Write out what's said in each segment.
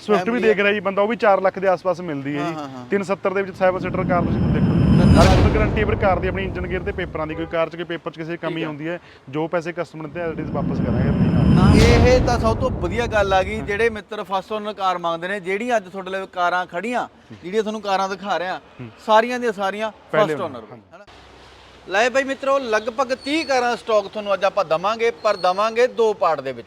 Swift ਵੀ ਦੇਖ ਰਿਹਾ ਜੀ ਬੰਦਾ ਉਹ ਵੀ 4 ਲੱਖ ਦੇ ਆਸ-ਪਾਸ ਮਿਲਦੀ ਹੈ ਜੀ। ਹਾਂ, ਹਾਂ। 370 ਦੇ ਵਿੱਚ 7 ਸੀਟਰ ਕਾਰ ਤੁਸੀਂ ਦੇਖੋ। ਨਾਲ ਫੁੱਲ ਗਾਰੰਟੀ ਪਰ ਕਾਰ ਦੀ ਆਪਣੀ ਇੰਜਨ ਗੇਅਰ ਤੇ ਪੇਪਰਾਂ ਦੀ ਕੋਈ ਕਾਰ 'ਚ ਕੋਈ ਪੇਪਰ 'ਚ ਕਿਸੇ ਕਮੀ ਆਉਂਦੀ ਹੈ ਜੋ ਪੈਸੇ ਕਸਟਮਰ ਦੇ ਐਡਿਸ ਵਾਪਸ ਕਰਾਂਗੇ ਨਹੀਂ ਨਾਲ ਇਹ ਤਾਂ ਸਭ ਤੋਂ ਵਧੀਆ ਗੱਲ ਆ ਗਈ ਜਿਹੜੇ ਮਿੱਤਰ ਫਸਟ ਓਨਰ ਕਾਰ ਮੰਗਦੇ ਨੇ ਜਿਹੜੀਆਂ ਅੱਜ ਤੁਹਾਡੇ ਲਈ ਕਾਰਾਂ ਖੜੀਆਂ ਜਿਹੜੀਆਂ ਤੁਹਾਨੂੰ ਕਾਰਾਂ ਦਿਖਾ ਰਿਹਾ ਸਾਰੀਆਂ ਦੀਆਂ ਸਾਰੀਆਂ ਫਸਟ ਓਨਰ ਲੈ ਬਈ ਮਿੱਤਰੋ ਲਗਭਗ 30 ਕਾਰਾਂ ਸਟਾਕ ਤੁਹਾਨੂੰ ਅੱਜ ਆਪਾਂ ਦਵਾਂਗੇ ਪਰ ਦਵਾਂਗੇ ਦੋ ਪਾਰਟ ਦੇ ਵਿੱਚ।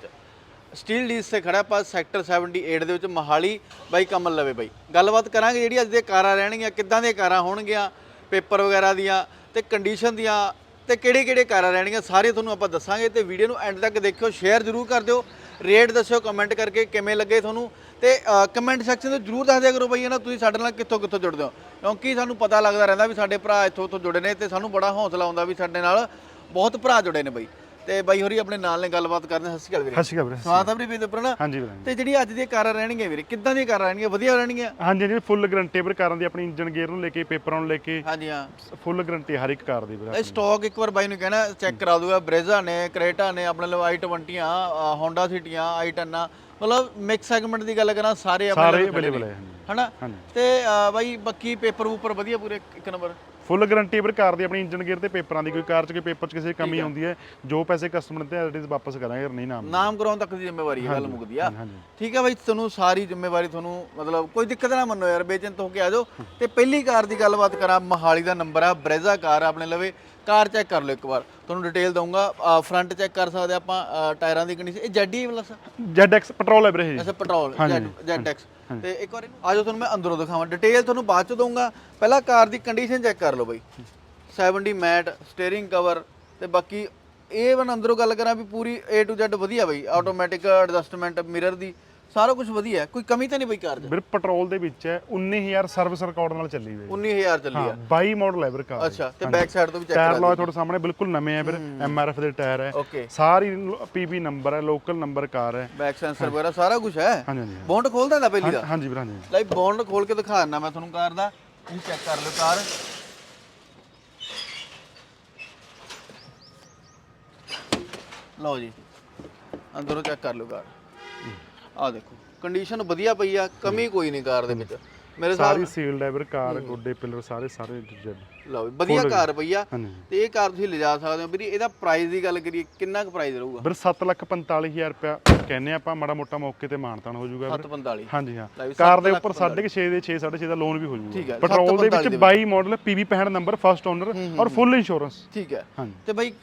ਸਟੀਲ ਡੀਸ ਤੇ ਖੜਾ ਆਪਾਂ ਸੈਕਟਰ 78 ਦੇ ਵਿੱਚ ਮਹਾਲੀ ਬਾਈ ਕਮਲ ਲਵੇ ਬਾਈ। ਗੱਲਬਾਤ ਕਰਾਂਗੇ ਜਿਹੜੀ ਅੱਜ ਦੇ ਕਾਰਾਂ ਰਹਿਣਗੀਆਂ, ਕਿੱਦਾਂ ਦੀਆਂ ਕਾਰਾਂ ਹੋਣਗੀਆਂ, ਪੇਪਰ ਵਗੈਰਾ ਦੀਆਂ ਤੇ ਕੰਡੀਸ਼ਨ ਦੀਆਂ ਤੇ ਕਿਹੜੇ ਕਿਹੜੇ ਕਾਰਾਂ ਰਹਿਣਗੀਆਂ, ਸਾਰੇ ਤੁਹਾਨੂੰ ਆਪਾਂ ਦੱਸਾਂਗੇ ਤੇ ਵੀਡੀਓ ਨੂੰ ਐਂਡ ਤੱਕ ਦੇਖਿਓ ਸ਼ੇਅਰ ਜ਼ਰੂਰ ਕਰ ਦਿਓ। ਰੇਟ ਦੱਸਿਓ ਕਮੈਂਟ ਕਰਕੇ ਕਿਵੇਂ ਲੱਗੇ ਤੁਹਾਨੂੰ ਤੇ ਕਮੈਂਟ ਸੈਕਸ਼ਨ ਤੇ ਜ਼ਰੂਰ ਦੱਸ ਦਿਆ ਕਰੋ ਬਈ ਇਹਨਾਂ ਤੁਸੀਂ ਸਾਡੇ ਨਾਲ ਕਿੱਥੋਂ ਕਿੱਥੋਂ ਜੁੜਦੇ ਹੋ। ਕਿਉਂਕਿ ਸਾਨੂੰ ਪਤਾ ਲੱਗਦਾ ਰਹਿੰਦਾ ਵੀ ਸਾਡੇ ਭਰਾ ਇੱਥੋਂ ਉੱਥੋਂ ਜੁੜੇ ਨੇ ਤੇ ਸਾਨੂੰ ਬੜਾ ਹੌਸਲਾ ਆਉਂਦਾ ਵੀ ਸਾਡੇ ਨਾਲ ਬਹੁਤ ਭਰਾ ਜੁੜੇ ਨੇ ਬਈ। ਤੇ ਬਾਈ ਹੋਰੀ ਆਪਣੇ ਨਾਲ ਨੇ ਗੱਲਬਾਤ ਕਰਦੇ। ਸਤਿ ਸ਼੍ਰੀ ਅਕਾਲ ਵੀਰੇ। ਸਤਿ ਸ਼੍ਰੀ ਅਕਾਲ ਵੀਰੇ। ਸਵਾਗਤ ਹੈ ਵੀਰੇ ਉੱਪਰ ਨਾ ਹਾਂਜੀ ਵੀਰੇ। ਤੇ ਜਿਹੜੀ ਅੱਜ ਦੀਆਂ ਕਾਰਾਂ ਰਹਿਣਗੀਆਂ ਵੀਰੇ ਕਿੱਦਾਂ ਦੀਆਂ ਕਾਰਾਂ ਰਹਿਣਗੀਆਂ? ਵਧੀਆ ਰਹਿਣਗੀਆਂ? ਹਾਂਜੀ ਜੀ ਫੁੱਲ ਗਾਰੰਟੀ ਪਰ ਕਾਰਾਂ ਦੀ ਆਪਣੀ ਇੰਜਨ ਗੇਅਰ ਨੂੰ ਲੈ ਕੇ ਪੇਪਰਾਂ ਨੂੰ ਲੈ ਕੇ। ਹਾਂਜੀ ਹਾਂ। ਫੁੱਲ ਗਾਰੰਟੀ ਹਰ ਇੱਕ ਕਾਰ ਦੀ ਵੀਰੇ ਇਹ ਸਟਾਕ ਇੱਕ ਵਾਰ ਬਾਈ ਨੂੰ ਕਹਿਣਾ ਚੈੱਕ ਕਰਾ ਦੂਗਾ। ਬ੍ਰੇਜ਼ਾ ਨੇ ਕਰੇਟਾ ਨੇ ਆਪਣੇ ਲਈ i20 ਹੋਂਡਾ ਸਿਟੀਆਂ i10 ਮਤਲਬ ਮਿਕਸ ਸੈਗਮੈਂਟ ਦੀ ਗੱਲ ਕਰਾਂ ਸਾਰੇ ਅਵੇਲੇਬਲ। ਹੈ ਹਨਾ? ਤੇ ਬਾਈ ਬਾਕੀ ਪੇਪਰ ਉੱਪਰ ਵਧੀਆ ਪੂਰੇ ਇੱਕ ਨੰਬਰ ਫੁੱਲ ਗਾਰੰਟੀ ਪਰ ਕਾਰ ਦੀ ਆਪਣੀ ਇੰਜਨ ਗੇਅਰ ਤੇ ਪੇਪਰਾਂ ਦੀ ਕੋਈ ਕਾਰ 'ਚ ਕੋਈ ਪੇਪਰ 'ਚ ਕਿਸੇ ਕਮੀ ਆਉਂਦੀ ਹੈ ਜੋ ਪੈਸੇ ਕਸਟਮਰ ਦੇ ਐਡਿਸ ਵਾਪਸ ਕਰਾਂਗੇ ਨਹੀਂ ਨਾਮ ਨਾਮ ਕਰਾਉਣ ਤੱਕ ਦੀ ਜ਼ਿੰਮੇਵਾਰੀ ਹੈ ਗੱਲ ਮੁੱਕਦੀ ਆ। ਠੀਕ ਹੈ ਬਾਈ ਤੁਹਾਨੂੰ ਸਾਰੀ ਜ਼ਿੰਮੇਵਾਰੀ ਤੁਹਾਨੂੰ ਮਤਲਬ ਕੋਈ ਦਿੱਕਤ ਨਾ ਮੰਨੋ ਯਾਰ ਬੇਚਿੰਤ ਹੋ ਕੇ ਆ ਜਾਓ ਤੇ ਪਹਿਲੀ ਕਾਰ ਦੀ ਗੱਲਬਾਤ ਕਰਾਂ ਮਹਾਲੀ ਦਾ ਨੰਬਰ ਆ ਬ੍ਰੇਜ਼ਾ ਕਾਰ ਆਪਣੇ ਲਵੇ। ਕਾਰ ਚੈੱਕ ਕਰ ਲਓ ਇੱਕ ਵਾਰ ਤੁਹਾਨੂੰ ਡਿਟੇਲ ਦਊਂਗਾ। ਫਰੰਟ ਚੈੱਕ ਕਰ ਸਕਦੇ ਆਪਾਂ ਟਾਇਰਾਂ ਦੀ ਕੰਡੀਸ਼ਨ ਇਹ ਜੈਡੀ ਪਲੱਸ ZX ਪੈਟਰੋਲ ਹੈ ਵੀਰੇ ਇਹ। ਐਸਾ ਪੈਟਰੋਲ ਜੈਟੈਕਸ ਤੇ ਇੱਕ ਵਾਰ ਆਜੋ ਤੁਹਾਨੂੰ ਮੈਂ ਅੰਦਰੋਂ ਦਿਖਾਵਾਂ। ਡਿਟੇਲ ਤੁਹਾਨੂੰ ਬਾਅਦ ਚ ਦਊਂਗਾ। ਪਹਿਲਾਂ ਕਾਰ ਦੀ ਕੰਡੀਸ਼ਨ ਚੈੱਕ ਕਰ ਲਓ ਬਾਈ। 70 ਮੈਟ ਸਟੀਅਰਿੰਗ ਕਵਰ ਤੇ ਬਾਕੀ ਇਹ ਵਨ ਅੰਦਰੋਂ ਗੱਲ ਕਰਾਂ ਵੀ ਪੂਰੀ A to Z ਵਧੀਆ ਬਾਈ। ਆਟੋਮੈਟਿਕ ਐਡਜਸਟਮੈਂਟ ਮਿਰਰ ਦੀ। ਸਾਰਾ ਕੁਝ ਵਧੀਆ ਹੈ। ਕੋਈ ਕਮੀ ਤਾਂ ਨਹੀਂ ਬਾਈ ਕਾਰ 'ਚ? ਵੀਰੇ ਪੈਟਰੋਲ ਦੇ ਵਿੱਚ ਹੈ 19000 ਸਰਵਿਸ ਰਿਕਾਰਡ ਨਾਲ ਚੱਲੀ ਹੋਈ 19000 ਚੱਲੀ ਹਾਂ? ਆ 22 ਮਾਡਲ ਹੈ ਵੀਰੇ ਕਾਰ ਅੱਛਾ ਤੇ ਬੈਕ ਸਾਈਡ ਤੋਂ ਵੀ ਚੈੱਕ ਟਾਇਰ ਕਰਾ ਲਓ ਤੁਹਾਡੇ ਸਾਹਮਣੇ ਬਿਲਕੁਲ ਨਵੇਂ ਹੈ ਵੀਰੇ। ਐਮਆਰਐਫ ਦੇ ਟਾਇਰ ਹੈ। ਓਕੇ। ਸਾਰੀ ਪੀਬੀ ਨੰਬਰ ਹੈ ਲੋਕਲ ਨੰਬਰ ਕਾਰ ਹੈ। ਬੈਕ ਸੈਂਸਰ ਵਗੈਰਾ ਸਾਰਾ ਕੁਝ ਹੈ? ਹਾਂਜੀ ਹਾਂਜੀ ਬੌਂਡ ਖੋਲਦਾ ਦਾ ਪਹਿਲੀ ਦਾ ਹਾਂ- ਹਾਂਜੀ ਵੀਰੇ ਹਾਂਜੀ। ਲਾਈ ਬੌਂਡ ਖੋਲ ਕੇ ਦਿਖਾ ਦਿੰਦਾ ਮੈਂ ਤੁਹਾਨੂੰ ਕਾਰ ਦਾ। ਤੁਸੀਂ ਚੈੱਕ ਕਰ ਲਿਓ ਕਾਰ। ਲਓ ਜੀ। ਅੰਦਰੋਂ ਚੈੱਕ ਕਰ ਲਿਓ ਕਾਰ। ਆ ਦੇਖੋ ਕੰਡੀਸ਼ਨ ਵਧੀਆ ਪਈ ਆ ਕਮੀ ਕੋਈ ਨਹੀਂ ਕਾਰ ਦੇ ਵਿੱਚ। ਮੇਰੇ ਸਾਰੀ ਸੀਲਡ ਹੈ ਵੀਰੇ ਕਾਰ ਗੋਡੇ ਪਿਲਰ ਸਾਰੇ ਸਾਰੇ ਜੈਡ ਲਓ ਜੀ, ਵਧੀਆ ਕਾਰ ਪਈ ਆ। ਹਾਂਜੀ। ਤੇ ਇਹ ਕਾਰ ਤੁਸੀਂ ਲਿਜਾ ਸਕਦੇ ਹੋ। ਵੀਰੇ ਇਹਦਾ ਪ੍ਰਾਈਸ ਦੀ ਗੱਲ ਕਰੀਏ ਕਿੰਨਾ ਕੁ ਪ੍ਰਾਈਸ ਰਹੂਗਾ? ਵੀਰੇ 745000 ਰੁਪਿਆ ਕਹਿੰਨੇ ਆਪਾਂ ਮਾੜਾ ਮੋਟਾ ਮੌਕੇ ਤੇ ਮਾਨਤਾਨ ਹੋ ਜਾਊਗਾ ਵੀਰੇ। 745 ਹਾਂਜੀ ਹਾਂ। ਲੈ ਵੀ ਕਾਰ ਦੇ ਉੱਪਰ 6.5 ਦੇ 6 6.5 ਦਾ ਲੋਨ ਵੀ ਹੋ ਠੀਕ ਹੈ, ਜਾਊਗਾ ਪੈਟਰੋਲ ਦੇ 745 ਵਿੱਚ। 22 model PV 65 number first owner ਔਰ ਫੁੱਲ ਇੰਸ਼ੋਰੈਂਸ ਠੀਕ ਹੈ। ਹਾਂਜੀ। ਤੇ ਬਾਈ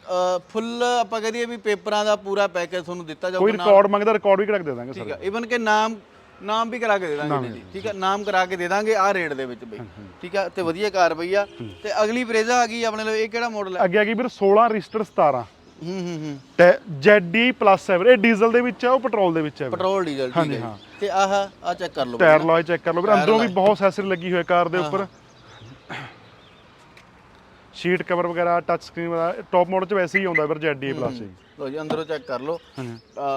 ਫੁੱਲ ਆਪਾਂ ਕਹਦੇ ਵੀ ਪੇਪਰਾਂ ਦਾ ਪੂਰਾ ਪੈਕੇਜ ਤੁਹਾਨੂੰ ਦਿੱਤਾ ਕੋਈ ਜਾਊਗਾ ਰਿਕਾਰਡ ਮੰਗਦਾ ਰਿਕਾਰਡ ਵੀ ਕਰਾ ਕੇ ਦੇ ਦਾਂਗੇ ਠੀਕ ਸਰ ਹੈ। ਇਵਨ ਕਿ ਨਾਮ ਨਾਮ ਵੀ ਕਰਾ ਕੇ ਦੇ ਦਾਂਗੇ ਜੀ। ਠੀਕ ਹੈ ਨਾਮ ਕਰਾ ਕੇ ਦੇ ਦਾਂਗੇ ਆਹ ਰੇਟ ਦੇ ਵਿੱਚ ਬਈ। ਠੀਕ ਹੈ ਤੇ ਵਧੀਆ ਕਾਰ ਪਈ ਆ। ਤੇ ਅਗਲੀ ਬਰੇਜ਼ਾ ਆ ਗਈ ਆਪਣੇ ਲਈ ਇਹ ਕਿਹੜਾ ਮਾਡਲ ਹੈ ਅੱਗੇ ਆ ਗਈ ਵੀਰ 16 ਰਜਿਸਟਰ 17 ਹੂੰ ਹੂੰ ਹੂੰ। ਤੇ ZD ਪਲੱਸ ਹੈ ਵੀਰੇ ਇਹ ਡੀਜ਼ਲ ਦੇ ਵਿੱਚ ਹੈ ਉਹ ਪੈਟਰੋਲ ਦੇ ਵਿੱਚ ਹੈ। ਪੈਟਰੋਲ ਡੀਜ਼ਲ ਠੀਕ ਹੈ। ਤੇ ਆਹ ਆ ਚੈੱਕ ਕਰ ਲਓ। ਟਾਇਰ ਲੋਏ ਚੈੱਕ ਕਰ ਲਓ ਵੀਰੇ। ਅੰਦਰੋਂ ਵੀ ਬਹੁਤ ਸੈਸਰੀ ਲੱਗੀ ਹੋਈ ਕਾਰ ਦੇ ਉੱਪਰ। ਸ਼ੀਟ ਕਵਰ ਵਗੈਰਾ ਟੱਚ ਸਕਰੀਨ ਵਗੈਰਾ ਟੌਪ ਮਾਡਲ ਚ ਵੈਸੇ ਹੀ ਆਉਂਦਾ ਵੀਰ ZD ਪਲੱਸ ਲਓ ਜੀ ਅੰਦਰੋਂ ਚੈੱਕ ਕਰ ਲਓ।